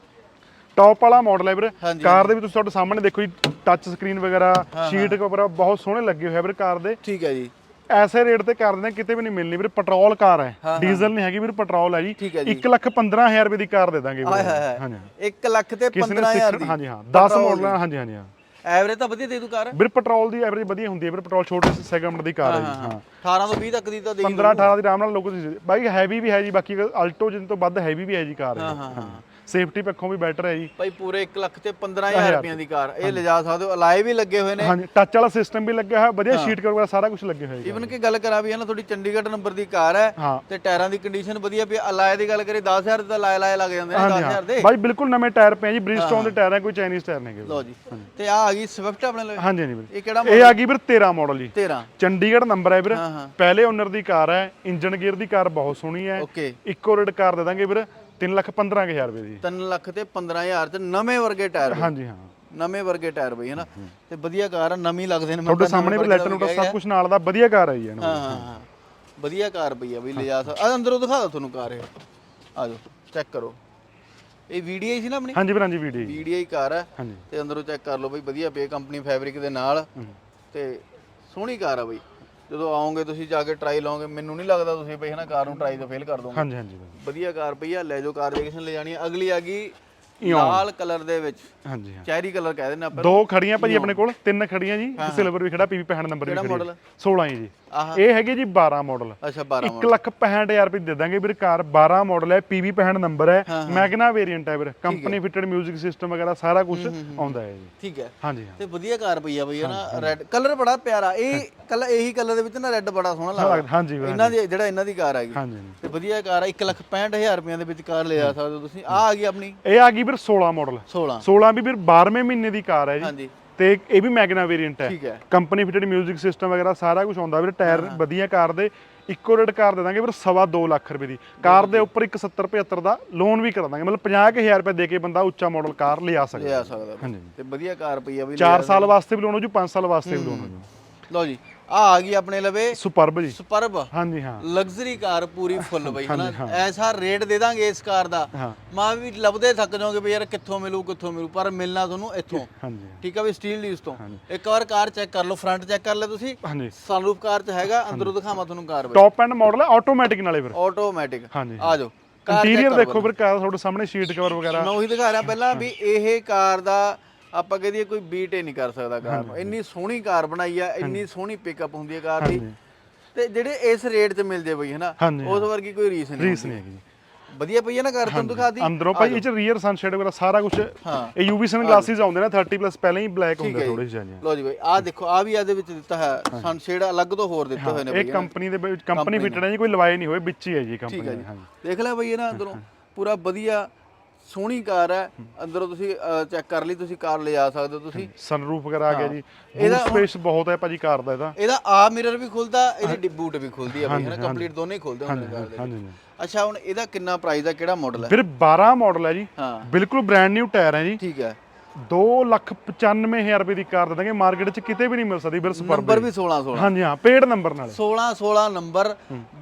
ਟੌਪ ਵਾਲਾ ਮਾਡਲ ਹੈ ਵੀਰ। ਕਾਰ ਦੇ ਵੀ ਤੁਸੀਂ ਤੁਹਾਡੇ ਸਾਹਮਣੇ ਦੇਖੋ ਜੀ ਟੱਚ ਸਕਰੀਨ ਵਗੈਰਾ ਸ਼ੀਟ ਕਵਰ ਬਹੁਤ ਸੋਹਣੇ ਲੱਗੇ ਹੋਏ ਆ ਵੀਰ ਕਾਰ ਦੇ। ਠੀਕ ਹੈ ਜੀ। ਐਸੇ ਰੇਟ ਤੇ ਕਰ ਦਿੰਦੇ ਕਿਤੇ ਵੀ ਨਹੀਂ ਮਿਲਣੀ ਵੀਰ ਪੈਟਰੋਲ ਕਾਰ ਹੈ। ਡੀਜ਼ਲ ਨਹੀਂ ਹੈਗੀ ਵੀਰ ਪੈਟਰੋਲ ਹੈ ਜੀ। ਠੀਕ ਹੈ ਜੀ। 1 ਲੱਖ 15000 ਰੁਪਏ ਦੀ ਕਾਰ ਦੇ ਦਾਂਗੇ ਵੀਰ। ਹਾਂਜੀ। 1 ਲੱਖ ਤੇ ਕਿਸੇ ਨੇ 15000 ਸਿੱਖ ਦੀ। ਹਾਂਜੀ ਹਾਂ। 10 ਮਾਡਲ ਹਾਂਜੀ ਹਾਂਜੀ ਹਾਂ। ਐਵਰੇਜ ਤਾਂ ਵਧੀਆ ਦੇ ਦੂ ਕਾਰ ਵੀਰ ਪੈਟਰੋਲ ਦੀ ਐਵਰੇਜ ਵਧੀਆ ਹੁੰਦੀ ਹੈ ਵੀਰ ਪੈਟਰੋਲ ਛੋਟੇ ਸੈਗਮੈਂਟ ਦੀ ਕਾਰ ਹੈ ਜੀ ਹਾਂ 18 ਤੋਂ 20 ਤੱਕ ਦੀ ਤਾਂ ਦੇ 15 18 ਦੀ ਆਰਾਮ ਨਾਲ ਲੋਕ ਬਾਈ ਹੈਵੀ ਵੀ ਹੈ ਜੀ ਬਾਕੀ ਅਲਟੋ ਜਿੰਨ ਤੋਂ ਵੱਧ ਹੈਵੀ ਵੀ ਹੈ ਜੀ ਕਾਰ ਹਾਂ ਹਾਂ। ਹਾਂ। ਸੇਫਟੀ ਪੱਖੋਂ ਵੀ ਬੈਟਰ ਹੈ ਜੀ। ਭਾਈ ਪੂਰੇ 1 ਲੱਖ ਤੇ 15000 ਰੁਪਈਆਂ ਦੀ ਕਾਰ ਇਹ ਲਿਜਾ ਸਕਦੇ ਹੋ ਅਲਾਏ ਵੀ ਲੱਗੇ ਹੋਏ ਨੇ। ਹਾਂਜੀ ਟੱਚ ਵਾਲਾ ਸਿਸਟਮ ਵੀ ਲੱਗਿਆ ਹੋਇਆ ਵਧੀਆ ਸ਼ੀਟ ਕਵਰ ਵਗੈਰਾ ਸਾਰਾ ਕੁਝ ਲੱਗੇ ਹੋਇਆ ਜੀ। ਇਵਨ ਕਿ ਗੱਲ ਕਰਾਂ ਵੀ ਹੈ ਨਾ ਤੁਹਾਡੀ ਚੰਡੀਗੜ੍ਹ ਨੰਬਰ ਦੀ ਕਾਰ ਹੈ ਹਾਂ। ਤੇ ਟਾਇਰਾਂ ਦੀ ਕੰਡੀਸ਼ਨ ਵਧੀਆ ਪਈ ਅਲਾਏ ਦੀ ਗੱਲ ਕਰੀ 10000 ਦਾ ਲਾਏ ਲਾਏ ਲੱਗ ਜਾਂਦੇ ਨੇ 10000 ਦੇ। ਬਾਈ ਬਿਲਕੁਲ ਨਵੇਂ ਟਾਇਰ ਪਏ ਜੀ ਬ੍ਰਿਜਸਟੋਨ ਦੇ ਟਾਇਰ ਹੈ ਕੋਈ ਚਾਈਨੀਜ਼ ਟਾਇਰ ਨਹੀਂ ਲਓ ਜੀ। ਤੇ ਆ ਆ ਗਈ ਸਵਿਫਟ ਆਪਣੇ ਲਈ? ਹਾਂਜੀ ਹਾਂਜੀ ਵੀਰ ਇਹ ਕਿਹੜਾ ਇਹ ਆ ਗਈ ਵੀਰ 13 ਮਾਡਲ ਜੀ। 13 ਚੰਡੀਗੜ੍ਹ ਨੰਬਰ ਹੈ ਵੀਰ। ਹਾਂ ਹਾਂ। ਪਹਿਲੇ ਓਨਰ ਦੀ ਕਾਰ ਹੈ ਇੰਜਨ ਗੇਅਰ ਦੀ ਕਾਰ ਬਹੁਤ ਸੋਹਣੀ ਹੈ। ਓਕੇ ਇੱਕੋ ਰੇਟ ਕਾਰ ਦੇ ਦਾਂਗੇ ਵੀਰ। 3 ਲੱਖ 15000 ਰੁਪਏ ਦੀ। 3 ਲੱਖ ਤੇ 15000 ਚ ਨਵੇਂ ਵਰਗੇ ਟਾਇਰ। ਹਾਂਜੀ ਹਾਂ। ਨਵੇਂ ਵਰਗੇ ਟਾਇਰ ਬਈ ਹਨਾ? ਤੇ ਵਧੀਆ ਕਾਰ ਆ ਨਵੀਂ ਲੱਗਦੇ ਨੇ ਤੁਹਾਡੇ ਤਾਂ ਸਾਹਮਣੇ ਵੀ ਲੈਟਰ ਨੂਟਰ ਸਭ ਕੁਝ ਨਾਲ ਦਾ ਵਧੀਆ ਕਾਰ ਇਹਨੂੰ ਹਾਂ ਹਾਂ ਹਾਂ ਵਧੀਆ ਕਾਰ ਪਈ ਆ ਬਈ ਲਿਜਾ ਸਕ ਆ ਅੰਦਰੋਂ ਦਿਖਾ ਦੋ ਤੁਹਾਨੂੰ ਕਾਰ ਇਹ। ਆ ਜਾਓ ਚੈੱਕ ਕਰੋ। ਇਹ ਵੀਡੀਆਈ ਸੀ ਨਾ ਆਪਣੀ? ਹਾਂਜੀ ਹਾਂਜੀ ਵੀਡੀਓ ਜੀ ਵੀਡੀਆਈ ਕਾਰ ਹਾਂਜੀ। ਤੇ ਅੰਦਰੋਂ ਚੈੱਕ ਕਰ ਲਓ ਬਈ ਵਧੀਆ ਪੇ ਕੰਪਨੀ ਫੈਬਰਿਕ ਦੇ ਨਾਲ। ਤੇ ਸੋਹਣੀ ਕਾਰ ਆ ਬਈ। ਜਦੋਂ ਆਓਗੇ ਤੁਸੀਂ ਜਾ ਕੇ ਟਰਾਈ ਲਾਓਗੇ ਮੈਨੂੰ ਨਹੀਂ ਲੱਗਦਾ ਤੁਸੀਂ ਬਈ ਹਨਾ ਕਾਰ ਨੂੰ ਟਰਾਈ ਤੋਂ ਫੇਲ ਕਰ ਦੋਗੇ ਹਾਂਜੀ ਹਾਂਜੀ। ਵਧੀਆ ਕਾਰ ਪਈ ਆ ਲੈ ਜਾਓ ਕਾਰ ਜੇ ਕਿਸੇ ਨੇ ਲੈ ਜਾਣੀ ਆ। ਅਗਲੀ ਆ ਗਈ ਲਾਲ ਕਲਰ ਦੇ ਵਿੱਚ। ਹਾਂਜੀ ਹਾਂ। ਚੈਰੀ ਕਲਰ ਕਹਿ ਦਿੰਦੇ ਆਪਾਂ ਦੋ ਖੜੀਆਂ ਭਾਜੀ ਆਪਣੇ ਕੋਲ ਤਿੰਨ ਖੜੀਆਂ ਜੀ ਸਿਲਵਰ ਵੀ ਖੜਾ ਪੀਵੀ 65 ਨੰਬਰ ਵੀ ਕਿਹੜਾ ਖੜੀ model? 16 ਜੀ। ਇਹ ਹੈਗੇ ਜੀ 12 ਮਾਡਲ ਅੱਛਾ 12 1 ਲੱਖ 65000 ਰੁਪਏ ਦੇ ਦਾਂਗੇ ਵੀਰ ਕਾਰ 12 ਮਾਡਲ ਹੈ ਪੀਵੀ 65 ਨੰਬਰ ਹੈ। ਮੈਗਨਾ ਵੇਰੀਐਂਟ ਹੈ ਵੀਰ। ਕੰਪਨੀ ਫਿਟਡ 뮤직 ਸਿਸਟਮ ਵਗੈਰਾ ਸਾਰਾ ਕੁਝ ਆਉਂਦਾ ਹੈ ਜੀ। ਠੀਕ ਹੈ। ਹਾਂਜੀ ਤੇ ਵਧੀਆ ਕਾਰ ਪਈ ਆ ਬਈ ਹਨਾ ਰੈੱਡ ਕਲਰ ਬੜਾ ਪਿਆਰਾ। ਇਹ ਕਲਰ ਇਹੀ ਕਲਰ ਦੇ ਵਿੱਚ ਨਾ ਰੈੱਡ ਬੜਾ ਸੋਹਣਾ ਲੱਗਦਾ। ਹਾਂਜੀ ਇਹਨਾਂ ਦੀ ਜਿਹੜਾ ਇਹਨਾਂ ਦੀ ਕਾਰ ਹੈਗੀ। ਤੇ ਵਧੀਆ ਕਾਰ ਆ। 1 ਲੱਖ 65000 ਰੁਪਏ ਦੇ ਵਿੱਚ ਕਾਰ ਲੈ ਜਾ ਸਕਦੇ ਹੋ ਤੁਸੀਂ। ਆ ਆ ਗਈ ਆਪਣੀ। ਇਹ ਆ ਗਈ ਵੀਰ 16 ਮਾਡਲ 16 16 ਵੀ ਵੀਰ 12ਵੇਂ ਮਹੀਨੇ ਦੀ ਕਾਰ ਹੈ ਜੀ। ਹਾਂਜੀ। ਤੇ ਇਹ ਵੀ ਮੈਗਨਾ ਵੇਰੀਐਂਟ ਹੈ। ਠੀਕ ਹੈ। ਕੰਪਨੀ ਫਿਟਡ 뮤직 ਸਿਸਟਮ ਵਗੈਰਾ ਸਾਰਾ ਕੁਝ ਆਉਂਦਾ ਵੀਰ ਟਾਇਰ ਵਧੀਆ ਕਾਰ ਦੇ। ਇੱਕੋ ਰੇਟ ਕਾਰ ਦੇ ਦਾਂਗੇ ਵੀਰ ਸਵਾ 2 ਲੱਖ ਰੁਪਏ ਦੀ। ਕਾਰ ਦੇ ਉੱਪਰ ਇੱਕ 70 75 ਦਾ ਲੋਨ ਵੀ ਕਰਾ ਦਾਂਗੇ। ਮਤਲਬ 50000 ਰੁਪਏ ਦੇ ਕੇ ਬੰਦਾ ਉੱਚਾ ਮਾਡਲ ਕਾਰ ਲਿਆ ਸਕਦਾ। ਲਿਆ ਸਕਦਾ। ਤੇ ਵਧੀਆ ਕਾਰ ਪਈ ਆ ਬਈ 4 ਸਾਲ ਵਾਸਤੇ ਵੀ ਲੋਨ ਹੋ ਜੂ 5 ਸਾਲ ਵਾਸਤੇ ਵੀ ਲੋਨ ਹੋ ਜੂ। ਲਓ ਜੀ। ਆ ਆ ਗਈ ਆਪਣੇ ਲਵੇ। ਸੁਪਰਬ ਜੀ। ਸੁਪਰਬ ਹਾਂਜੀ ਹਾਂ। ਲਗਜ਼ਰੀ ਕਾਰ ਪੂਰੀ ਫੁੱਲ ਬਈ ਹਨਾ? ਐਸਾ ਰੇਟ ਦੇ ਦਾਂਗੇ ਇਸ ਕਾਰ ਦਾ। ਮਾਂ ਵੀ ਲੱਭਦੇ ਥੱਕ ਜਾਓਗੇ ਵੀ ਯਾਰ ਕਿੱਥੋਂ ਮਿਲੂ ਕਿੱਥੋਂ ਮਿਲੂ ਪਰ ਮਿਲਣਾ ਤੁਹਾਨੂੰ ਇੱਥੋਂ। ਹਾਂਜੀ। ਠੀਕ ਆ ਵੀ ਸਟੀਲ ਲੀਸ ਤੋਂ। ਇੱਕ ਵਾਰ ਕਾਰ ਚੈੱਕ ਕਰ ਲਓ ਫਰੰਟ ਚੈੱਕ ਕਰ ਲੈ ਤੁਸੀਂ। ਹਾਂਜੀ। ਸਨਰੂਫ ਕਾਰ ਚ ਹੈਗਾ ਅੰਦਰੋਂ ਦਿਖਾਵਾਂ ਤੁਹਾਨੂੰ ਕਾਰ ਬਈ। ਟੌਪ ਐਂਡ ਮਾਡਲ ਹੈ ਆਟੋਮੈਟਿਕ ਨਾਲੇ ਵੀਰ ਆਟੋਮੈਟਿਕ ਹਾਂਜੀ। ਆ ਜਾਓ। ਇੰਟੀਰੀਅਰ ਦੇਖੋ ਵੀਰ ਕਾਰ ਤੁਹਾਡੇ ਸਾਹਮਣੇ ਸ਼ੀਟ ਕਵਰ ਵਗੈਰਾ। ਮੈਂ ਉਹੀ ਦਿਖਾ ਰਿਹਾ ਪਹਿਲਾਂ ਵੀ ਇਹ ਕਾਰ ਦਾ ਆਪਾਂ ਕਹਦੇ ਕੋਈ ਬੀਟ ਹੀ ਨਹੀਂ ਕਰ ਸਕਦਾ ਕਾਰ ਨੂੰ। ਇੰਨੀ ਸੋਹਣੀ ਕਾਰ ਬਣਾਈ ਆ ਇੰਨੀ ਸੋਹਣੀ ਪਿਕਅਪ ਹੁੰਦੀ ਹੈ ਕਾਰ ਦੀ। ਤੇ ਜਿਹੜੇ ਇਸ ਰੇਟ 'ਚ ਮਿਲ ਜੇ ਬਈ ਹਨਾ? ਉਸ ਵਰਗੀ ਕੋਈ ਰੀਸ ਨਹੀਂ ਰੀਸ ਨਹੀਂ ਹੈਗੀ। ਵਧੀਆ ਪਈ ਹੈ ਨਾ ਕਾਰ ਤੁਹਾਨੂੰ ਦਿਖਾ ਦੀ? ਅੰਦਰੋਂ ਭਾਈ ਇਹ ਚ ਰੀਅਰ ਸਨਸ਼ੇਡ ਵਗੈਰਾ ਸਾਰਾ ਕੁਝ ਇਹ ਯੂਵੀ ਸਨ ਗਲਾਸਿਸ ਆਉਂਦੇ ਨੇ 30 ਪਲੱਸ ਪਹਿਲਾਂ ਹੀ ਬਲੈਕ ਹੁੰਦੇ ਥੋੜੇ ਜਿਹੇ ਲੋ ਜੀ ਬਈ ਆਹ ਦੇਖੋ ਆ ਵੀ ਇਹਦੇ ਵਿੱਚ ਦਿੱਤਾ ਹੈ। ਸਨਸ਼ੇਡ ਅਲੱਗ ਤੋਂ ਹੋਰ ਦਿੱਤੇ ਹੋਏ ਨੇ ਇਹ ਕੰਪਨੀ ਦੇ ਵਿੱਚ ਕੰਪਨੀ ਫਿਟਡ ਹੈ ਜੀ ਕੋਈ ਲਵਾਏ ਨਹੀਂ ਹੋਏ ਵਿੱਚ ਹੀ ਹੈ ਜੀ ਕੰਪਨੀ ਹਾਂਜੀ। ਦੇਖ ਲੈ ਬਈ ਇਹ ਨਾ ਅੰਦਰੋਂ ਪੂਰਾ ਵਧੀਆ ਸੋਹਣੀ ਕਾਰ ਹੈ। ਅੰਦਰੋਂ ਤੁਸੀਂ ਚੈੱਕ ਕਰ ਲਈ ਤੁਸੀਂ ਕਾਰ ਲਿਜਾ ਸਕਦੇ ਹੋ ਤੁਸੀਂ। ਸਨਰੂਫ ਵਗੈਰਾ ਆ ਗਿਆ ਜੀ। ਇਹਦਾ ਸਪੇਸ ਬਹੁਤ ਹੈ ਭਾਜੀ ਕਾਰ ਦਾ ਇਹਦਾ। ਇਹਦਾ ਆ ਮਿਰਰ ਵੀ ਖੁੱਲਦਾ ਇਹਦੀ ਬੂਟ ਵੀ ਖੁੱਲਦੀ ਆ ਬਈ ਹਨਾ? ਕੰਪਲੀਟ ਦੋਨੇ ਹੀ ਖੁੱਲਦੇ ਹੁੰਦੇ ਕਾਰ ਦੇ ਹਾਂਜੀ ਅੱਛਾ ਹੁਣ ਇਹਦਾ ਕਿੰਨਾ ਪ੍ਰਾਈਸ ਆ? ਕਿਹੜਾ ਮਾਡਲ ਹੈ? ਫਿਰ 12 ਮਾਡਲ ਹੈ ਜੀ। ਹਾਂ। ਬਿਲਕੁਲ ਬ੍ਰਾਂਡ ਨਿਊ ਟਾਇਰ ਹੈ ਜੀ। ਠੀਕ ਹੈ। 295000 ਰੁਪਏ ਦੀ ਕਾਰ ਦੇ ਦਾਂਗੇ। ਮਾਰਕੀਟ 'ਚ ਕਿਤੇ ਵੀ ਨਹੀਂ ਮਿਲ ਸਕਦੀ ਬਿਲ ਸੁਪਰ ਨੰਬਰ ਵੀ 16 16 ਹਾਂਜੀ ਹਾਂ ਪੇਡ ਨੰਬਰ ਨਾਲ। 16 16 ਨੰਬਰ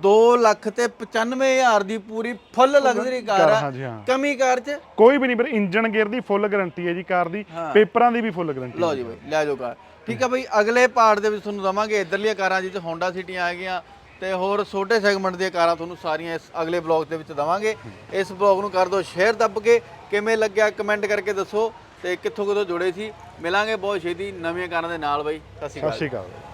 2 ਲੱਖ ਤੇ 95000 ਦੀ ਪੂਰੀ ਫੁੱਲ ਲਗਜ਼ਰੀ ਕਾਰ ਆ। ਕਮੀ ਕਾਰ ਚ? ਕੋਈ ਵੀ ਨਹੀਂ ਵੀਰ ਇੰਜਨ ਗੇਅਰ ਦੀ ਫੁੱਲ ਗਾਰੰਟੀ ਹੈ ਜੀ ਕਾਰ ਦੀ ਪੇਪਰਾਂ ਦੀ ਵੀ ਫੁੱਲ ਗਾਰੰਟੀ ਲਓ ਜੀ। ਬਾਈ ਲੈ ਜਾਓ ਕਾਰ। ਠੀਕ ਆ ਬਾਈ ਅਗਲੇ ਪਾਰਟ ਦੇ ਵਿੱਚ ਤੁਹਾਨੂੰ ਦਵਾਂਗੇ ਇਧਰਲੀਆਂ ਕਾਰਾਂ ਜਿੱਚ ਹੋਂਡਾ ਸਿਟੀਆਂ ਆ ਗਈਆਂ ਤੇ ਹੋਰ ਛੋਟੇ ਸੈਗਮੈਂਟ ਦੀਆਂ ਕਾਰਾਂ ਤੁਹਾਨੂੰ ਸਾਰੀਆਂ ਇਸ ਅਗਲੇ ਬਲੌਗ ਦੇ ਵਿੱਚ ਦਵਾਂਗੇ। ਇਸ ਬਲੌਗ ਨੂੰ ਕਰ ਦਿਓ ਸ਼ੇਅਰ ਦੱਬ ਕੇ ਕਿਵੇਂ ਲੱਗਿਆ ਕਮੈਂਟ ਕਰਕੇ ਦੱਸੋ। ਤੇ ਕਿੱਥੋਂ ਕਿੱਥੋਂ ਜੁੜੇ ਸੀ? ਮਿਲਾਂਗੇ ਬਹੁਤ ਛੇਤੀ ਨਵੀਆਂ ਕਾਰਾਂ ਦੇ ਨਾਲ ਬਾਈ। ਸਤਿ ਸ਼੍ਰੀ ਸਤਿ ਅਕਾਲ ਸ਼੍ਰੀ ਅਕਾਲ।